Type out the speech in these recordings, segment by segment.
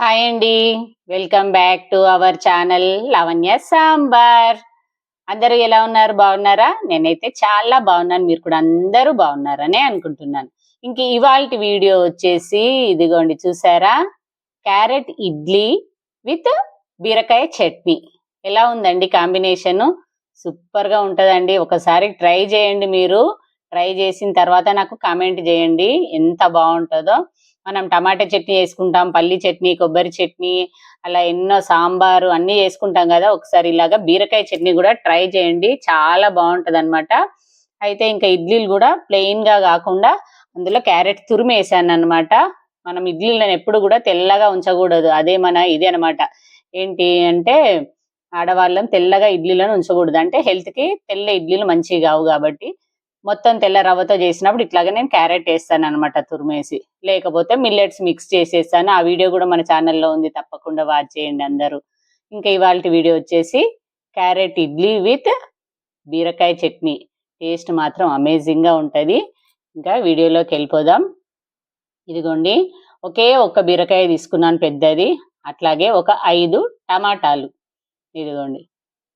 Hi అండి. Welcome back to our channel Lavanya Sambar. అందరూ ఎలా ఉన్నారు? బాగున్నారా? నేనైతే చాలా బాగున్నాను. మీరు కూడా అందరూ బాగున్నారనే అనుకుంటున్నాను. ఇంక ఇవాళ వీడియో వచ్చేసి ఇదిగోండి చూసారా? క్యారెట్ ఇడ్లీ విత్ బీరకాయ చట్నీ. ఎలా ఉందండి కాంబినేషన్? సూపర్గా ఉంటుందండి. ఒకసారి ట్రై చేయండి మీరు. ట్రై చేసిన తర్వాత నాకు కామెంట్ చేయండి. ఎంత బాగుంటుందో. మనం టమాటా చట్నీ వేసుకుంటాం పల్లి చట్నీ కొబ్బరి చట్నీ అలా ఎన్నో సాంబారు అన్ని చేసుకుంటాం కదా ఒకసారి ఇలాగా బీరకాయ చట్నీ కూడా ట్రై చేయండి చాలా బాగుంటది అనమాట అయితే ఇంకా ఇడ్లీలు కూడా ప్లెయిన్గా కాకుండా అందులో క్యారెట్ తురుము వేసాను అనమాట మనం ఇడ్లీలను ఎప్పుడు కూడా తెల్లగా ఉంచకూడదు అదే మన ఇది అనమాట ఏంటి అంటే ఆడవాళ్ళం తెల్లగా ఇడ్లీలను ఉంచకూడదు అంటే హెల్త్కి తెల్ల ఇడ్లీలు మంచివి కావు కాబట్టి. మొత్తం తెల్ల రవ్వతో చేసినప్పుడు ఇట్లాగా నేను క్యారెట్ వేస్తాను అనమాట తురిమేసి. లేకపోతే మిల్లెట్స్ మిక్స్ చేసేస్తాను. ఆ వీడియో కూడా మన ఛానల్లో ఉంది. తప్పకుండా వాచ్ చేయండి అందరూ. ఇంకా ఇవాళ వీడియో వచ్చేసి క్యారెట్ ఇడ్లీ విత్ బీరకాయ చట్నీ. టేస్ట్ మాత్రం అమేజింగ్గా ఉంటుంది. ఇంకా వీడియోలోకి వెళ్ళిపోదాం. ఇదిగోండి. ఒకే ఒక్క బీరకాయ తీసుకున్నాను పెద్దది. అట్లాగే ఒక ఐదు టమాటాలు. ఇదిగోండి.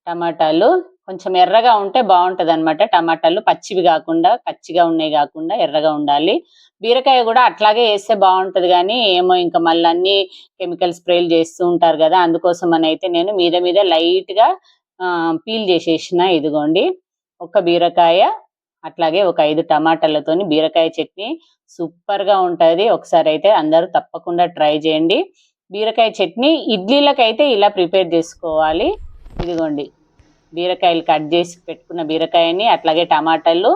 టమాటాలు కొంచెం ఎర్రగా ఉంటే బాగుంటుంది అనమాట టమాటాలు పచ్చివి కాకుండా పచ్చిగా ఉన్నాయి కాకుండా ఎర్రగా ఉండాలి. బీరకాయ కూడా అట్లాగే వేస్తే బాగుంటుంది కానీ ఏమో ఇంకా మళ్ళీ అన్ని కెమికల్ స్ప్రేలు చేస్తూ ఉంటారు కదా అందుకోసం అని అయితే నేను మీద మీద లైట్గా పీల్ చేసేసిన ఇదిగోండి. ఒక బీరకాయ అట్లాగే ఒక ఐదు టమాటాలతోని బీరకాయ చట్నీ సూపర్గా ఉంటుంది. ఒకసారి అయితే అందరూ తప్పకుండా ట్రై చేయండి. బీరకాయ చట్నీ ఇడ్లీలకైతే ఇలా ప్రిపేర్ చేసుకోవాలి. ఇదిగోండి. బీరకాయలు కట్ చేసి పెట్టుకున్న బీరకాయని అట్లాగే టమాటాలు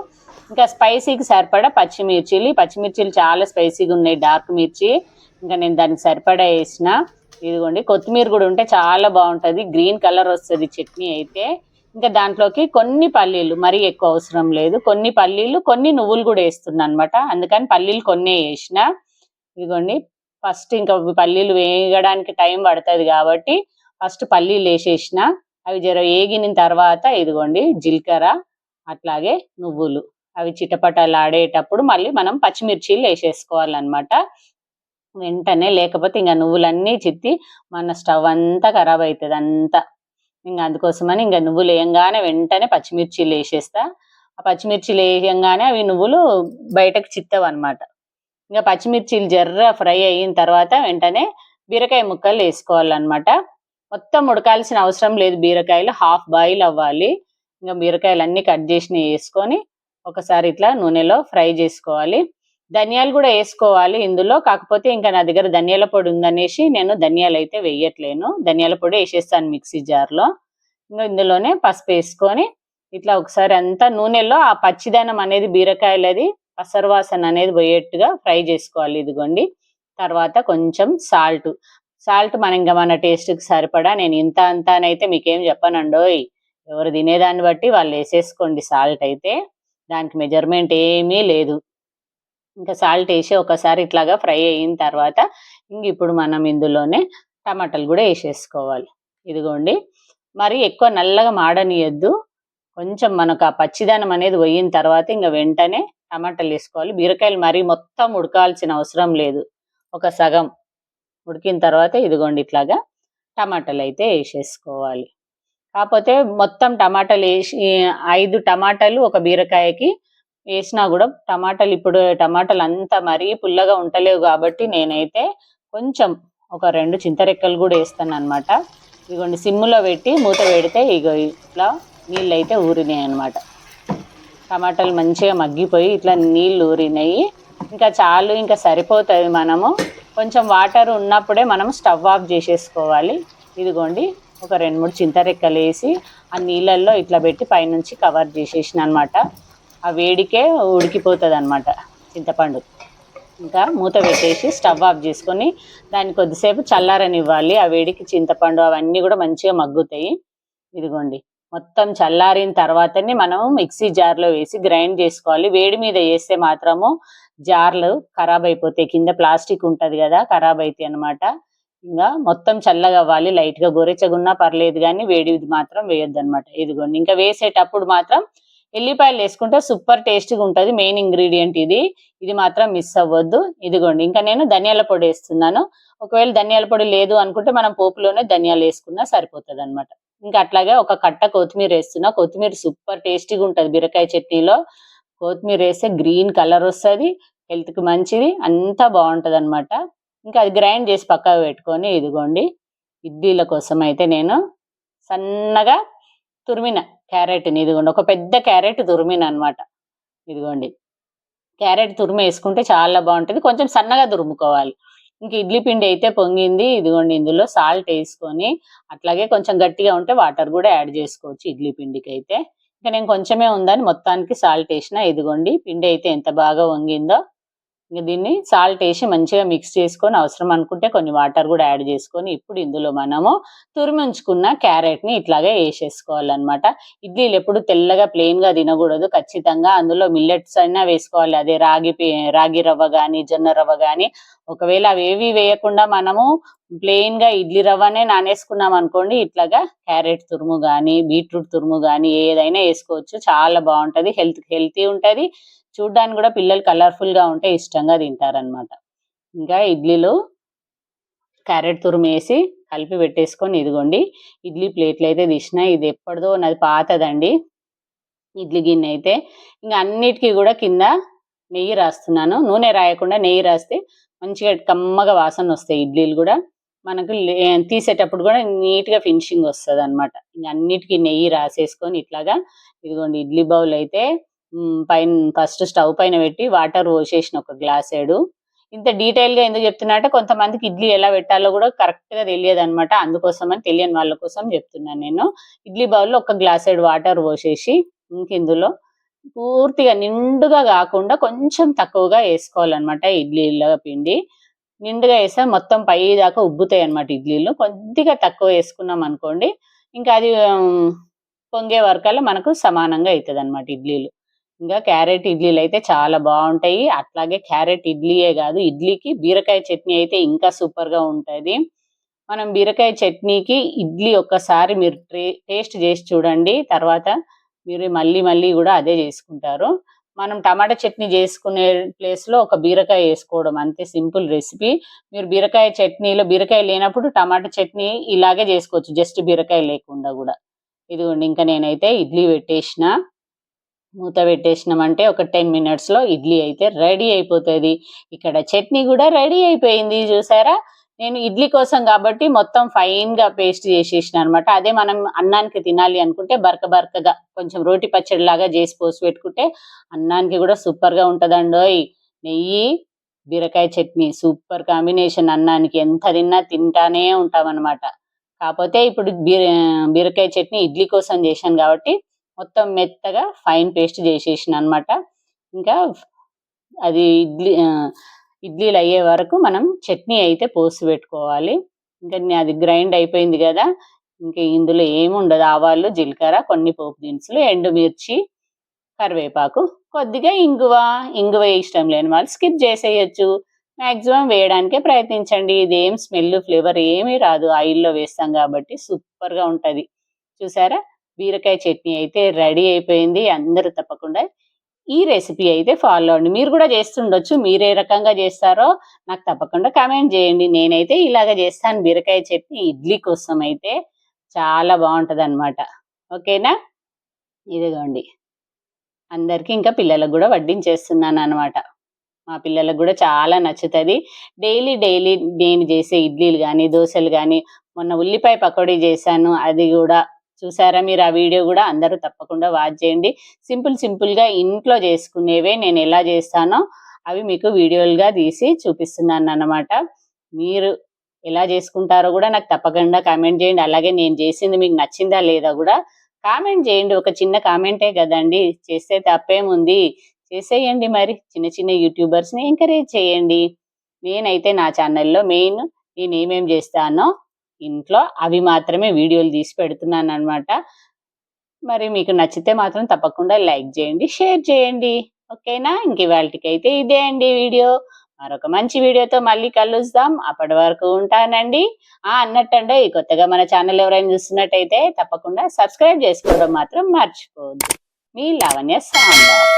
ఇంకా స్పైసీకి సరిపడా పచ్చిమిర్చిలు. ఈ పచ్చిమిర్చిలు చాలా స్పైసీగా ఉన్నాయి డార్క్ మిర్చి. ఇంకా నేను దానికి సరిపడా వేసిన ఇదిగోండి కొత్తిమీర కూడా ఉంటే చాలా బాగుంటుంది. గ్రీన్ కలర్ వస్తుంది చట్నీ అయితే. ఇంకా దాంట్లోకి కొన్ని పల్లీలు మరీ ఎక్కువ అవసరం లేదు. కొన్ని పల్లీలు కొన్ని నువ్వులు కూడా వేస్తున్నా అనమాట అందుకని పల్లీలు కొన్ని వేసిన. ఇదిగోండి ఫస్ట్ ఇంకా పల్లీలు వేయడానికి టైం పడుతుంది కాబట్టి ఫస్ట్ పల్లీలు వేసేసిన. అవి జర వేగిన తర్వాత ఇదిగోండి జీలకర్ర అట్లాగే నువ్వులు. అవి చిటపటలు ఆడేటప్పుడు మళ్ళీ మనం పచ్చిమిర్చీలు వేసేసుకోవాలన్నమాట. వెంటనే లేకపోతే ఇంకా నువ్వులన్నీ చిత్తి మన స్టవ్ అంతా ఖరాబ్ అవుతుంది అంతా. ఇంకా అందుకోసమని ఇంకా నువ్వులు వేయంగానే వెంటనే పచ్చిమిర్చీలు వేసేస్తా. ఆ పచ్చిమిర్చీలు వేయంగానే అవి నువ్వులు బయటకు చిత్తవు అనమాట ఇంకా పచ్చిమిర్చీలు జర్ర ఫ్రై అయిన తర్వాత వెంటనే బీరకాయ ముక్కలు వేసుకోవాలన్నమాట. మొత్తం ఉడకాల్సిన అవసరం లేదు. బీరకాయలు హాఫ్ బాయిల్ అవ్వాలి. ఇంకా బీరకాయలు అన్ని కట్ చేసి వేసుకొని ఒకసారి ఇట్లా నూనెలో ఫ్రై చేసుకోవాలి. ధనియాలు కూడా వేసుకోవాలి ఇందులో. కాకపోతే ఇంకా నా దగ్గర ధనియాల పొడి ఉందనేసి నేను ధనియాలు అయితే వేయట్లేను. ధనియాల పొడి వేసేస్తాను మిక్సీ జార్లో. ఇంకా ఇందులోనే పసుపు వేసుకొని ఇట్లా ఒకసారి అంతా నూనెలో ఆ పచ్చిదనం అనేది బీరకాయలది పసర్వాసన అనేది పోయేట్టుగా ఫ్రై చేసుకోవాలి ఇదిగోండి. తర్వాత కొంచెం సాల్ట్. సాల్ట్ మన ఇంకా మన టేస్ట్కి సరిపడా నేను ఇంత అంత అయితే మీకేం చెప్పనండోయ్. ఎవరు తినేదాన్ని బట్టి వాళ్ళు వేసేసుకోండి సాల్ట్ అయితే. దానికి మెజర్మెంట్ ఏమీ లేదు. ఇంకా సాల్ట్ వేసి ఒకసారి ఇట్లాగా ఫ్రై అయిన తర్వాత ఇంక ఇప్పుడు మనం ఇందులోనే టమాటాలు కూడా వేసేసుకోవాలి. ఇదిగోండి. మరి ఎక్కువ నల్లగా మాడనియద్దు. కొంచెం మనకు ఆ పచ్చిదనం అనేది పోయిన తర్వాత ఇంకా వెంటనే టమాటాలు వేసుకోవాలి. బీరకాయలు మరీ మొత్తం ఉడకాల్సిన అవసరం లేదు. ఒక సగం. ఉడికిన తర్వాత ఇదిగోండి ఇట్లాగా టమాటాలు అయితే వేసేసుకోవాలి. కాకపోతే మొత్తం టమాటాలు వేసి ఐదు టమాటాలు ఒక బీరకాయకి వేసినా కూడా టమాటాలు ఇప్పుడు టమాటాలు అంతా మరీ పుల్లగా ఉండలేవు కాబట్టి నేనైతే కొంచెం ఒక రెండు చింతరెక్కలు కూడా వేస్తాను అనమాట ఇగోండి సిమ్ములో పెట్టి మూత పెడితే ఇగో ఇట్లా నీళ్ళు అయితే ఊరినాయి అనమాట టమాటాలు మంచిగా మగ్గిపోయి ఇట్లా నీళ్ళు ఊరినాయి. ఇంకా చాలు ఇంకా సరిపోతుంది మనము. కొంచెం వాటర్ ఉన్నప్పుడే మనం స్టవ్ ఆఫ్ చేసేసుకోవాలి. ఇదిగోండి ఒక రెండు మూడు చింతరెక్కలు వేసి ఆ నీళ్ళల్లో ఇట్లా పెట్టి పైనుంచి కవర్ చేసేసిన అనమాట ఆ వేడికే ఉడికిపోతుంది అనమాట చింతపండు. ఇంకా మూత పెట్టేసి స్టవ్ ఆఫ్ చేసుకొని దాన్ని కొద్దిసేపు చల్లారనివ్వాలి. ఆ వేడికి చింతపండు అవన్నీ కూడా మంచిగా మగ్గుతాయి. ఇదిగోండి మొత్తం చల్లారిన తర్వాతనే మనం మిక్సీ జార్లో వేసి గ్రైండ్ చేసుకోవాలి. వేడి మీద వేస్తే మాత్రము జార్లు ఖరాబ్ అయిపోతాయి. కింద ప్లాస్టిక్ ఉంటుంది కదా ఖరాబ్ అవుతాయి అనమాట ఇంకా మొత్తం చల్లగా అవ్వాలి. లైట్గా గోరెచ్చగున్నా పర్లేదు కానీ వేడిది మాత్రం వేయొద్దు అనమాట ఇదిగోండి. ఇంకా వేసేటప్పుడు మాత్రం ఎల్లిపాయలు వేసుకుంటే సూపర్ టేస్ట్గా ఉంటుంది. మెయిన్ ఇంగ్రీడియంట్ ఇది. ఇది మాత్రం మిస్ అవ్వద్దు. ఇదిగోండి. ఇంకా నేను ధనియాల పొడి వేస్తున్నాను. ఒకవేళ ధనియాల పొడి లేదు అనుకుంటే మనం పోపులోనే ధనియాలు వేసుకున్నా సరిపోతుంది అనమాట ఇంకా అట్లాగే ఒక కట్ట కొత్తిమీర వేస్తున్నా. కొత్తిమీర సూపర్ టేస్టీగా ఉంటుంది. బీరకాయ చట్నీలో కొత్తిమీర వేస్తే గ్రీన్ కలర్ వస్తుంది. హెల్త్కి మంచిది. అంతా బాగుంటుంది అనమాట ఇంకా అది గ్రైండ్ చేసి పక్కకు పెట్టుకొని ఇదిగోండి. ఇడ్లీల కోసం అయితే నేను సన్నగా తురిమిన క్యారెట్ని ఇదిగోండి. ఒక పెద్ద క్యారెట్ తురిమిన అనమాట ఇదిగోండి. క్యారెట్ తురిమి వేసుకుంటే చాలా బాగుంటుంది. కొంచెం సన్నగా తురుముకోవాలి. ఇంక ఇడ్లీ పిండి అయితే పొంగింది. ఇదిగోండి ఇందులో సాల్ట్ వేసుకొని అట్లాగే కొంచెం గట్టిగా ఉంటే వాటర్ కూడా యాడ్ చేసుకోవచ్చు ఇడ్లీ పిండికి అయితే ఇంకా నేను కొంచెమే ఉందని మొత్తానికి సాల్ట్ వేసిన. ఇదిగోండి పిండి అయితే ఎంత బాగా వంగిందో ఇంకా దీన్ని సాల్ట్ వేసి మంచిగా మిక్స్ చేసుకొని అవసరం అనుకుంటే కొన్ని వాటర్ కూడా యాడ్ చేసుకొని ఇప్పుడు ఇందులో మనము తురిమి ఉంచుకున్న క్యారెట్ని ఇట్లాగే వేసేసుకోవాలన్నమాట. ఇడ్లీలు ఎప్పుడు తెల్లగా ప్లెయిన్గా తినకూడదు. ఖచ్చితంగా అందులో మిల్లెట్స్ అయినా వేసుకోవాలి. అదే రాగి రాగి రవ్వ కానీ జొన్న రవ్వ కానీ ఒకవేళ అవేవి వేయకుండా మనము ప్లెయిన్గా ఇడ్లీ రవ్వనే నానేసుకున్నాం అనుకోండి ఇట్లాగా క్యారెట్ తురుము కానీ బీట్రూట్ తురుము కానీ ఏదైనా వేసుకోవచ్చు. చాలా బాగుంటది. హెల్త్ హెల్తీ ఉంటది. చూడ్డానికి కూడా పిల్లలు కలర్ఫుల్గా ఉంటే ఇష్టంగా తింటారనమాట ఇంకా ఇడ్లీలు క్యారెట్ తురుము వేసి కలిపి పెట్టేసుకొని ఇదిగోండి. ఇడ్లీ ప్లేట్లు అయితే తీసిన ఇది ఎప్పటిదో నాది పాతదండి. ఇడ్లీ గిన్నె అయితే ఇంకా అన్నిటికీ కూడా కింద నెయ్యి రాస్తున్నాను. నూనె రాయకుండా నెయ్యి రాస్తే మంచిగా కమ్మగా వాసన వస్తాయి ఇడ్లీలు కూడా. మనకు లే- తీసేటప్పుడు కూడా నీట్గా ఫినిషింగ్ వస్తుంది అనమాట ఇంకా అన్నిటికీ నెయ్యి రాసేసుకొని ఇట్లాగా ఇదిగోండి ఇడ్లీ బౌల్ అయితే పైన ఫస్ట్ స్టవ్ పైన పెట్టి వాటర్ పోసేసిన ఒక గ్లాస్ గ్లాసేడు ఇంత డీటెయిల్గా ఎందుకు చెప్తున్నా అంటే కొంతమందికి ఇడ్లీ ఎలా పెట్టాలో కూడా కరెక్ట్గా తెలియదు అనమాట అందుకోసమని తెలియని వాళ్ళ కోసం చెప్తున్నాను నేను. ఇడ్లీ బౌల్లో ఒక గ్లాస్ ఏడు వాటర్ పోసేసి ఇందులో పూర్తిగా నిండుగా కాకుండా కొంచెం తక్కువగా వేసుకోవాలన్నమాట ఇడ్లీల పిండి. నిండుగా వేస్తే మొత్తం పై దాకా ఉబ్బుతాయి అనమాట ఇడ్లీలు. కొద్దిగా తక్కువ వేసుకున్నాం అనుకోండి ఇంకా అది పొంగే వరకల్లా మనకు సమానంగా అవుతుంది అనమాట ఇడ్లీలు. ఇంకా క్యారెట్ ఇడ్లీలు అయితే చాలా బాగుంటాయి. అట్లాగే క్యారెట్ ఇడ్లీయే కాదు ఇడ్లీకి బీరకాయ చట్నీ అయితే ఇంకా సూపర్గా ఉంటుంది. మనం బీరకాయ చట్నీకి ఇడ్లీ ఒక్కసారి మీరు టేస్ట్ చేసి చూడండి. తర్వాత మీరు మళ్ళీ మళ్ళీ కూడా అదే చేసుకుంటారు. మనం టమాటా చట్నీ చేసుకునే ప్లేస్లో ఒక బీరకాయ వేసుకోవడం అంతే సింపుల్ రెసిపీ. మీరు బీరకాయ చట్నీలో బీరకాయ లేనప్పుడు టమాటా చట్నీ ఇలాగే చేసుకోవచ్చు. జస్ట్ బీరకాయ లేకుండా కూడా. ఇదిగోండి ఇంకా నేనైతే ఇడ్లీ పెట్టేసిన. మూత పెట్టేసినామంటే ఒక టెన్ మినిట్స్లో ఇడ్లీ అయితే రెడీ అయిపోతుంది. ఇక్కడ చట్నీ కూడా రెడీ అయిపోయింది చూసారా? నేను ఇడ్లీ కోసం కాబట్టి మొత్తం ఫైన్గా పేస్ట్ చేసేసిన అనమాట అదే మనం అన్నానికి తినాలి అనుకుంటే బరక బరకగా కొంచెం రోటి పచ్చడిలాగా చేసి పోసి పెట్టుకుంటే అన్నానికి కూడా సూపర్గా ఉంటుందండోయ్. నెయ్యి బీరకాయ చట్నీ సూపర్ కాంబినేషన్ అన్నానికి. ఎంత తిన్నా తింటానే ఉంటాం అనమాట కాకపోతే ఇప్పుడు బీర బీరకాయ చట్నీ ఇడ్లీ కోసం చేశాను కాబట్టి మొత్తం మెత్తగా ఫైన్ పేస్ట్ చేసేసిన అనమాట ఇంకా అది ఇడ్లీ ఇడ్లీలు అయ్యే వరకు మనం చట్నీ అయితే పోసి పెట్టుకోవాలి. ఇంకా అది గ్రైండ్ అయిపోయింది కదా ఇంకా ఇందులో ఏమి ఉండదు ఆవాలు జీలకర్ర కొన్ని పోపు దినుసులు ఎండుమిర్చి కరివేపాకు కొద్దిగా ఇంగువ. ఇంగువ ఇష్టం లేని వాళ్ళు స్కిప్ చేసేయచ్చు. మ్యాక్సిమం వేయడానికే ప్రయత్నించండి. ఇదేం స్మెల్ ఫ్లేవర్ ఏమీ రాదు. ఆయిల్లో వేస్తాం కాబట్టి సూపర్గా ఉంటుంది. చూసారా? బీరకాయ చట్నీ అయితే రెడీ అయిపోయింది. అందరూ తప్పకుండా ఈ రెసిపీ అయితే ఫాలో అవ్వండి. మీరు కూడా చేస్తుండొచ్చు. మీరు ఏ రకంగా చేస్తారో నాకు తప్పకుండా కామెంట్ చేయండి. నేనైతే ఇలాగ చేస్తాను. బీరకాయ చట్నీ ఇడ్లీ కోసం అయితే చాలా బాగుంటుంది అనమాట ఓకేనా? ఇదిగోండి. అందరికీ ఇంకా పిల్లలకు కూడా వడ్డించేస్తున్నాను అనమాట మా పిల్లలకు కూడా చాలా నచ్చుతుంది. డైలీ డైలీ నేను చేసే ఇడ్లీలు కానీ దోశలు కానీ మొన్న ఉల్లిపాయ పకోడీ చేశాను. అది కూడా చూసారా? మీరు ఆ వీడియో కూడా అందరూ తప్పకుండా వాచ్ చేయండి. సింపుల్ సింపుల్గా ఇంట్లో చేసుకునేవే నేను ఎలా చేస్తానో అవి మీకు వీడియోలుగా తీసి చూపిస్తున్నాను అన్నమాట. మీరు ఎలా చేసుకుంటారో కూడా నాకు తప్పకుండా కామెంట్ చేయండి. అలాగే నేను చేసింది మీకు నచ్చిందా లేదా కూడా కామెంట్ చేయండి. ఒక చిన్న కామెంటే కదండి. చేస్తే తప్పేముంది? చేసేయండి మరి. చిన్న చిన్న యూట్యూబర్స్ని ఎంకరేజ్ చేయండి. నేనైతే నా ఛానల్లో మెయిన్ నేను ఏమేం చేస్తానో ఇంట్లో అవి మాత్రమే వీడియోలు తీసి పెడుతున్నాను అనమాట మరి మీకు నచ్చితే మాత్రం తప్పకుండా లైక్ చేయండి షేర్ చేయండి. ఓకేనా? ఇంక ఇవాళకైతే ఇదే అండి వీడియో. మరొక మంచి వీడియోతో మళ్ళీ కలుద్దాం. అప్పటి వరకు ఉంటానండి. ఆ అన్నట్టంటే కొత్తగా మన ఛానల్ ఎవరైనా చూస్తున్నట్టయితే తప్పకుండా సబ్స్క్రైబ్ చేసుకోవడం మాత్రం మర్చిపోవద్దు. మీ లావణ్య సాంబార్.